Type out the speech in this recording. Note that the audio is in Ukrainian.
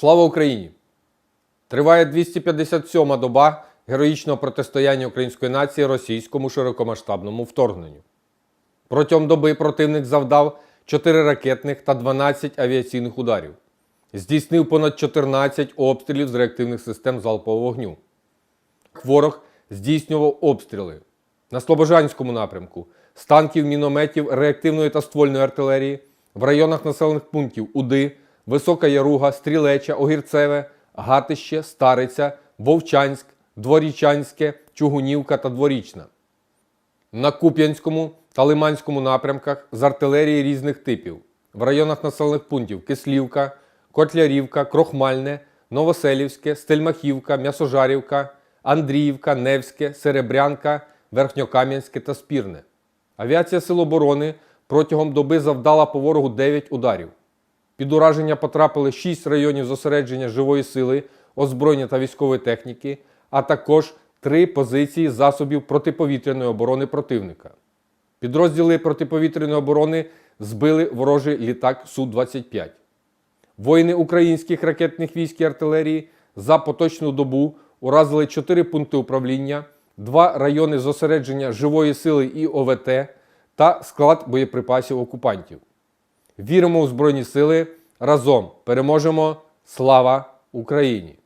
Слава Україні! Триває 257-ма доба героїчного протистояння української нації російському широкомасштабному вторгненню. Протягом доби противник завдав 4 ракетних та 12 авіаційних ударів. Здійснив понад 14 обстрілів з реактивних систем залпового вогню. Ворог здійснював обстріли на Слобожанському напрямку з танків, мінометів, реактивної та ствольної артилерії, в районах населених пунктів Уди, Висока Яруга, Стрілеча, Огірцеве, Гатище, Стариця, Вовчанськ, Дворічанське, Чугунівка та Дворічна. На Куп'янському та Лиманському напрямках з артилерії різних типів в районах населених пунктів Кислівка, Котлярівка, Крохмальне, Новоселівське, Стельмахівка, М'ясожарівка, Андріївка, Невське, Серебрянка, Верхньокам'янське та Спірне. Авіація Сил оборони протягом доби завдала по ворогу 9 ударів. Під ураження потрапили 6 районів зосередження живої сили, озброєння та військової техніки, а також 3 позиції засобів протиповітряної оборони противника. Підрозділи протиповітряної оборони збили ворожий літак Су-25. Воїни українських ракетних військ і артилерії за поточну добу уразили 4 пункти управління, 2 райони зосередження живої сили і ОВТ та склад боєприпасів окупантів. Віримо у Збройні Сили. Разом переможемо! Слава Україні!